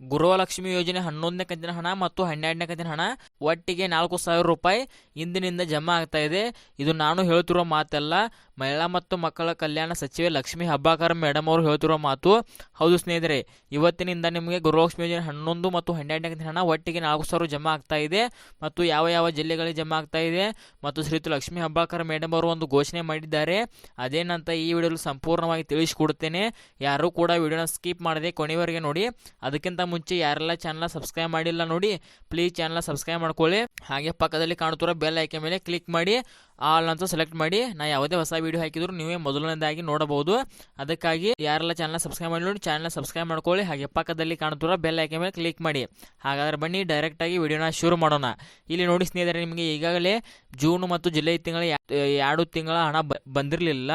Gruhalakshmi ಯೋಜನೆ ಹನ್ನೊಂದನೇ ಕಂತಿನ ಹಣ ಮತ್ತು ಹನ್ನೆರಡನೇ ಕಂತಿನ ಹಣ ಒಟ್ಟಿಗೆ ನಾಲ್ಕು ಸಾವಿರ ರೂಪಾಯಿ ಇಂದಿನಿಂದ ಜಮಾ ಆಗ್ತಾ ಇದೆ. ಇದು ನಾನು ಹೇಳ್ತಿರೋ ಮಾತಲ್ಲ. ಮಹಿಳಾ ಮತ್ತು ಮಕ್ಕಳ ಕಲ್ಯಾಣ ಸಚಿವೆ ಲಕ್ಷ್ಮಿ ಹಬ್ಬಾಕರ್ ಮೇಡಮ್ ಅವರು ಹೇಳ್ತಿರೋ ಮಾತು. ಹೌದು ಸ್ನೇಹಿತರೆ, ಇವತ್ತಿನಿಂದ ನಿಮಗೆ ಗೃಹಲಕ್ಷ್ಮಿ ಯೋಜನೆ ಹನ್ನೊಂದು ಮತ್ತು ಹನ್ನೆರಡನೇ ಕಂತಿನ ಹಣ ಒಟ್ಟಿಗೆ ನಾಲ್ಕು ಸಾವಿರ ಜಮಾ ಆಗ್ತಾ ಇದೆ ಮತ್ತು ಯಾವ ಯಾವ ಜಿಲ್ಲೆಗಳಿಗೆ ಜಮಾ ಆಗ್ತಾ ಇದೆ ಮತ್ತು ಶ್ರೀತು ಲಕ್ಷ್ಮಿ ಹಬ್ಬಾಕರ್ ಮೇಡಮ್ ಅವರು ಒಂದು ಘೋಷಣೆ ಮಾಡಿದ್ದಾರೆ. ಅದೇನಂತ ಈ ವಿಡಿಯೋದಲ್ಲಿ ಸಂಪೂರ್ಣವಾಗಿ ತಿಳಿಸಿಕೊಡ್ತೇನೆ ಯಾರೂ ಕೂಡ ವಿಡಿಯೋನ ಸ್ಕಿಪ್ ಮಾಡದೆ ಕೊನೆಯವರೆಗೆ ನೋಡಿ. ಅದಕ್ಕಿಂತ ಮುಂಚೆ ಯಾರೆಲ್ಲ ಚಾನಲ್ ಸಬ್ಸ್ಕ್ರೈಬ್ ಮಾಡಿಲ್ಲ ನೋಡಿ ಪ್ಲೀಸ್ ಚಾನಲ್ ಸಬ್ಸ್ಕ್ರೈಬ್ ಮಾಡ್ಕೊಳ್ಳಿ. ಹಾಗೆ ಪಕ್ಕದಲ್ಲಿ ಕಾಣುತ್ತಿರೋ ಬೆಲ್ ಐಕೆ ಮೇಲೆ ಕ್ಲಿಕ್ ಮಾಡಿ ಆಲ್ ಅಂತ ಸೆಲೆಕ್ಟ್ ಮಾಡಿ. ನಾ ಯಾವುದೇ ಹೊಸ ವಿಡಿಯೋ ಹಾಕಿದ್ರು ನೀವೇ ಮೊದಲನೇದಾಗಿ ನೋಡಬಹುದು. ಅದಕ್ಕಾಗಿ ಯಾರೆಲ್ಲ ಚಾನಲ್ ಸಬ್ಸ್ಕ್ರೈಬ್ ಮಾಡಿ ನೋಡಿ ಚಾನಲ್ ಸಬ್ಸ್ಕ್ರೈಬ್ ಮಾಡ್ಕೊಳ್ಳಿ. ಹಾಗೆ ಪಕ್ಕದಲ್ಲಿ ಕಾಣುತ್ತಿರೋ ಬೆಲ್ ಐಕೆ ಮೇಲೆ ಕ್ಲಿಕ್ ಮಾಡಿ. ಹಾಗಾದ್ರೆ ಬನ್ನಿ ಡೈರೆಕ್ಟಾಗಿ ವಿಡಿಯೋನ ಶುರು ಮಾಡೋಣ. ಇಲ್ಲಿ ನೋಡಿ ಸ್ನೇಹಿತರೆ, ನಿಮಗೆ ಈಗಾಗಲೇ ಜೂನ್ ಮತ್ತು ಜುಲೈ ತಿಂಗಳ ಎರಡು ತಿಂಗಳ ಹಣ ಬಂದಿರಲಿಲ್ಲ.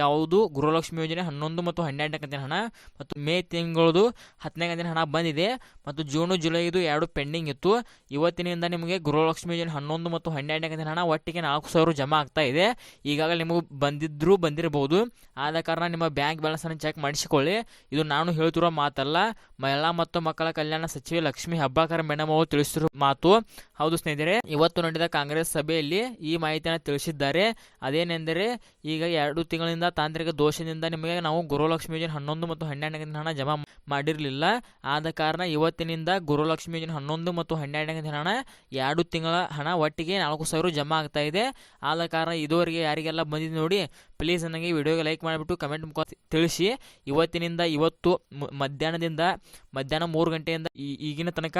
ಯಾವುದು ಗೃಹಲಕ್ಷ್ಮಿ ಯೋಜನೆ ಹನ್ನೊಂದು ಮತ್ತು ಹನ್ನೆರಡನೇ ಕಂತಿನ ಹಣ ಮತ್ತು ಮೇ ತಿಂಗಳದು ಹತ್ತನೇ ಕಂತಿನ ಹಣ ಬಂದಿದೆ ಮತ್ತು ಜೂನು ಜುಲೈದು ಎರಡು ಪೆಂಡಿಂಗ್ ಇತ್ತು. ಇವತ್ತಿನಿಂದ ನಿಮಗೆ ಗೃಹಲಕ್ಷ್ಮಿ ಯೋಜನೆ ಹನ್ನೊಂದು ಮತ್ತು ಹನ್ನೆರಡನೇ ಕಂತಿನ ಹಣ ಒಟ್ಟಿಗೆ ನಾಲ್ಕು ಸಾವಿರ ಜಮಾ ಆಗ್ತಾ ಇದೆ. ಈಗಾಗಲೇ ನಿಮಗೆ ಬಂದಿದ್ದರೂ ಬಂದಿರಬಹುದು ಆದ ಕಾರಣ ನಿಮ್ಮ ಬ್ಯಾಂಕ್ ಬ್ಯಾಲೆನ್ಸನ್ನು ಚೆಕ್ ಮಾಡಿಸಿಕೊಳ್ಳಿ. ಇದು ನಾನು ಹೇಳ್ತಿರೋ ಮಾತಲ್ಲ. ಮಹಿಳಾ ಮತ್ತು ಮಕ್ಕಳ ಕಲ್ಯಾಣ ಸಚಿವೆ ಲಕ್ಷ್ಮಿ ಹಬ್ಬಾಕರ್ ಮೇಡಮ್ ಅವರು ತಿಳಿಸಿರೋ ಮಾತು. ಹೌದು ಸ್ನೇಹಿತರೆ, ಇವತ್ತು ನಡೆದ ಕಾಂಗ್ರೆಸ್ ಸಭೆಯಲ್ಲಿ ಈ ಮಾಹಿತಿಯನ್ನು ತಿಳಿಸಿದ್ದಾರೆ. ಅದೇನೆಂದರೆ, ಈಗ ಎರಡು ತಿಂಗಳಿಂದ ತಾಂತ್ರಿಕ ದೋಷದಿಂದ ನಿಮಗೆ ನಾವು ಗುರುಲಕ್ಷ್ಮಿ ಯೋಜನೆ ಹನ್ನೊಂದು ಮತ್ತು ಹನ್ನೆರಡನೇ ಹಣ ಜಮಾ ಮಾಡಿರಲಿಲ್ಲ. ಆದ ಕಾರಣ ಇವತ್ತಿನಿಂದ ಗುರುಲಕ್ಷ್ಮಿ ಯೋಜನೆ ಹನ್ನೊಂದು ಮತ್ತು ಹನ್ನೆರಡನೇ ಹಣ ಎರಡು ತಿಂಗಳ ಹಣ ಒಟ್ಟಿಗೆ ನಾಲ್ಕು ಸಾವಿರ ಜಮಾ ಆಗ್ತಾ ಇದೆ. ಆದ ಕಾರಣ ಇದುವರೆಗೆ ಯಾರಿಗೆಲ್ಲ ಬಂದಿದೆ ನೋಡಿ ಪ್ಲೀಸ್ ನನಗೆ ವಿಡಿಯೋಗೆ ಲೈಕ್ ಮಾಡಿಬಿಟ್ಟು ಕಮೆಂಟ್ ಮುಖ ತಿಳಿಸಿ. ಇವತ್ತಿನಿಂದ ಇವತ್ತು ಮಧ್ಯಾಹ್ನದಿಂದ, ಮಧ್ಯಾಹ್ನ ಮೂರು ಗಂಟೆಯಿಂದ ಈಗಿನ ತನಕ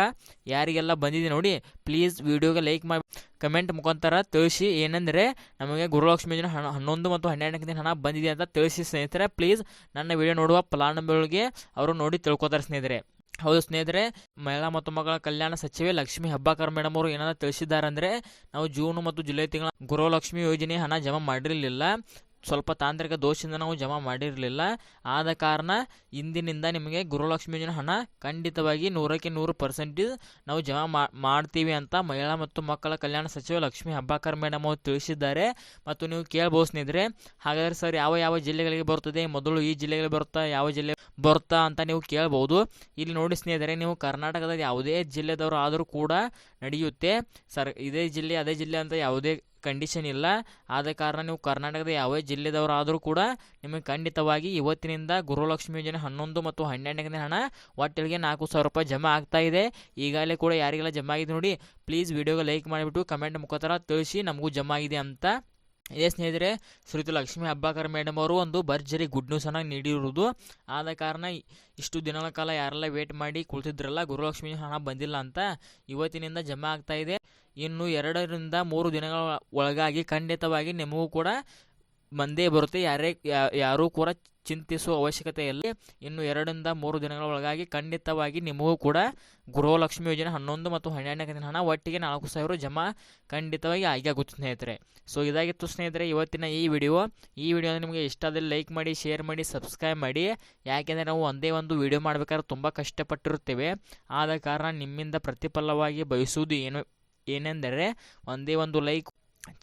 ಯಾರಿಗೆಲ್ಲ ಬಂದಿದೆ ನೋಡಿ ಪ್ಲೀಸ್ ವಿಡಿಯೋಗೆ ಲೈಕ್ ಮಾಡಿ ಕಮೆಂಟ್ ಮುಖಾಂತರ ತಿಳಿಸಿ. ಏನೆಂದರೆ, ನಮಗೆ ಗುರುಲಕ್ಷ್ಮಿ ಯೋಜನೆ ಹಣ, ಹನ್ನೊಂದು ಮತ್ತು ಹನ್ನೆರಡನೇ ಹಣ ಬಂದಿದೆ ಅಂತ ತಿಳಿಸಿ ಸ್ನೇಹಿತರೆ. ಪ್ಲೀಸ್ ನನ್ನ ವಿಡಿಯೋ ನೋಡುವ ಫಲಾನುಭವಿಗಳಿಗೆ ಅವರು ನೋಡಿ ತಿಳ್ಕೊತಾರೆ ಸ್ನೇಹಿತರೆ. ಹೌದು ಸ್ನೇಹಿತರೆ, ಮಹಿಳಾ ಮತ್ತು ಮಕ್ಕಳ ಕಲ್ಯಾಣ ಸಚಿವೆ ಲಕ್ಷ್ಮಿ ಹಬ್ಬಾಕರ್ ಮೇಡಮ್ ಅವರು ಏನಾದರೂ ತಿಳಿಸಿದ್ದಾರೆ ಅಂದರೆ ನಾವು ಜೂನ್ ಮತ್ತು ಜುಲೈ ತಿಂಗಳ ಗೃಹಲಕ್ಷ್ಮಿ ಯೋಜನೆ ಹಣ ಜಮಾ ಮಾಡಿರಲಿಲ್ಲ. ಸ್ವಲ್ಪ ತಾಂತ್ರಿಕ ದೋಷದಿಂದ ನಾವು ಜಮಾ ಮಾಡಿರಲಿಲ್ಲ. ಆದ ಕಾರಣ ಇಂದಿನಿಂದ ನಿಮಗೆ ಗೃಹಲಕ್ಷ್ಮಿ ಯೋಜನೆ ಹಣ ಖಂಡಿತವಾಗಿ ನೂರಕ್ಕೆ ನೂರು ಪರ್ಸೆಂಟೇಜ್ ನಾವು ಜಮಾ ಮಾಡ್ತೀವಿ ಅಂತ ಮಹಿಳಾ ಮತ್ತು ಮಕ್ಕಳ ಕಲ್ಯಾಣ ಸಚಿವ ಲಕ್ಷ್ಮಿ ಹಬ್ಬಾಕರ್ ಮೇಡಮ್ ಅವರು ತಿಳಿಸಿದ್ದಾರೆ. ಮತ್ತು ನೀವು ಕೇಳ್ಬೋಸ್ನಿದ್ರೆ ಸ್ನೇಹಿತರೆ, ಹಾಗಾದರೆ ಸರ್ ಯಾವ ಯಾವ ಜಿಲ್ಲೆಗಳಿಗೆ ಬರುತ್ತದೆ, ಮೊದಲು ಈ ಜಿಲ್ಲೆಗಳಿಗೆ ಬರುತ್ತಾ, ಯಾವ ಜಿಲ್ಲೆ ಬರುತ್ತಾ ಅಂತ ನೀವು ಕೇಳ್ಬೋದು. ಇಲ್ಲಿ ನೋಡಿ ಸ್ನೇಹಿತರೆ, ನೀವು ಕರ್ನಾಟಕದ ಯಾವುದೇ ಜಿಲ್ಲೆದವರು ಆದರೂ ಕೂಡ ನಡೆಯುತ್ತೆ. ಸರ್, ಇದೇ ಜಿಲ್ಲೆ, ಅದೇ ಜಿಲ್ಲೆ ಅಂತ ಯಾವುದೇ ಕಂಡೀಷನ್ ಇಲ್ಲ. ಆದ ಕಾರಣ ನೀವು ಕರ್ನಾಟಕದ ಯಾವುದೇ ಜಿಲ್ಲೆದವರಾದರೂ ಕೂಡ ನಿಮಗೆ ಖಂಡಿತವಾಗಿ ಇವತ್ತಿನಿಂದ ಗೃಹಲಕ್ಷ್ಮಿ ಯೋಜನೆ ಹನ್ನೊಂದು ಮತ್ತು ಹನ್ನೆರಡನೇ ಹಣ ಒಟ್ಟಿಗೆ ನಾಲ್ಕು ಸಾವಿರ ರೂಪಾಯಿ ಜಮಾ ಆಗ್ತಾ ಇದೆ. ಈಗಾಗಲೇ ಕೂಡ ಯಾರಿಗೆಲ್ಲ ಜಮಾ ಆಗಿದೆ ನೋಡಿ ಪ್ಲೀಸ್ ವಿಡಿಯೋಗೆ ಲೈಕ್ ಮಾಡಿಬಿಟ್ಟು ಕಮೆಂಟ್ ಮುಖಾಂತರ ತಿಳಿಸಿ ನಮಗೂ ಜಮಾ ಆಗಿದೆ ಅಂತ. ಇದೇ ಸ್ನೇಹಿತರೆ ಶ್ರೀತು ಲಕ್ಷ್ಮಿ ಹಬ್ಬಾಕರ್ ಮೇಡಮ್ ಅವರು ಒಂದು ಭರ್ಜರಿ ಗುಡ್ ನ್ಯೂಸನ್ನು ನೀಡಿರುವುದು ಆದ ಕಾರಣ ಇಷ್ಟು ದಿನಗಳ ಕಾಲ ಯಾರೆಲ್ಲ ವೇಟ್ ಮಾಡಿ ಕುಳಿತಿದ್ರಲ್ಲ, ಗುರುಲಕ್ಷ್ಮಿ ಹಣ ಬಂದಿಲ್ಲ ಅಂತ ಇವತ್ತಿನಿಂದ ಜಮಾ ಆಗ್ತಾ ಇದೆ. ಇನ್ನು ಎರಡರಿಂದ ಮೂರು ದಿನಗಳ ಒಳಗಾಗಿ ಖಂಡಿತವಾಗಿ ನಿಮಗೂ ಕೂಡ ಬಂದೇ ಬರುತ್ತೆ. ಯಾರೇ ಯಾರೂ ಕೂಡ ಚಿಂತಿಸುವ ಅವಶ್ಯಕತೆ ಇಲ್ಲ. ಇನ್ನು ಎರಡರಿಂದ ಮೂರು ದಿನಗಳ ಒಳಗಾಗಿ ಖಂಡಿತವಾಗಿ ನಿಮಗೂ ಕೂಡ ಗೃಹಲಕ್ಷ್ಮಿ ಯೋಜನೆ ಹನ್ನೊಂದು ಮತ್ತು ಹನ್ನೆರಡನೇ ಹಣ ಒಟ್ಟಿಗೆ ನಾಲ್ಕು ಸಾವಿರ ಜಮಾ ಖಂಡಿತವಾಗಿ ಆಗಿ ಸ್ನೇಹಿತರೆ. ಸೊ ಇದಾಗಿತ್ತು ಸ್ನೇಹಿತರೆ ಇವತ್ತಿನ ಈ ವಿಡಿಯೋ. ಈ ವಿಡಿಯೋ ನಿಮಗೆ ಇಷ್ಟ ಆದರೆ ಲೈಕ್ ಮಾಡಿ, ಶೇರ್ ಮಾಡಿ, ಸಬ್ಸ್ಕ್ರೈಬ್ ಮಾಡಿ. ಯಾಕೆಂದರೆ ನಾವು ಒಂದೇ ಒಂದು ವಿಡಿಯೋ ಮಾಡಬೇಕಾದ್ರೆ ತುಂಬ ಕಷ್ಟಪಟ್ಟಿರುತ್ತೇವೆ. ಆದ ಕಾರಣ ನಿಮ್ಮಿಂದ ಪ್ರತಿಫಲವಾಗಿ ಬಯಸುವುದು ಏನು ಏನೆಂದರೆ ಒಂದೇ ಒಂದು ಲೈಕ್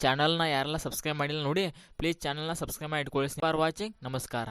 ಚಾನಲ್ನ ಯಾರೆಲ್ಲ ಸಬ್ಸ್ಕ್ರೈಬ್ ಮಾಡಿಲ್ಲ ನೋಡಿ ಪ್ಲೀಸ್ ಚಾನಲ್ನ ಸಬ್ಸ್ಕ್ರೈಬ್ ಮಾಡಿ ಇಟ್ಕೊಳ್ಳಿ ಫಾರ್ ವಾಚಿಂಗ್ ನಮಸ್ಕಾರ.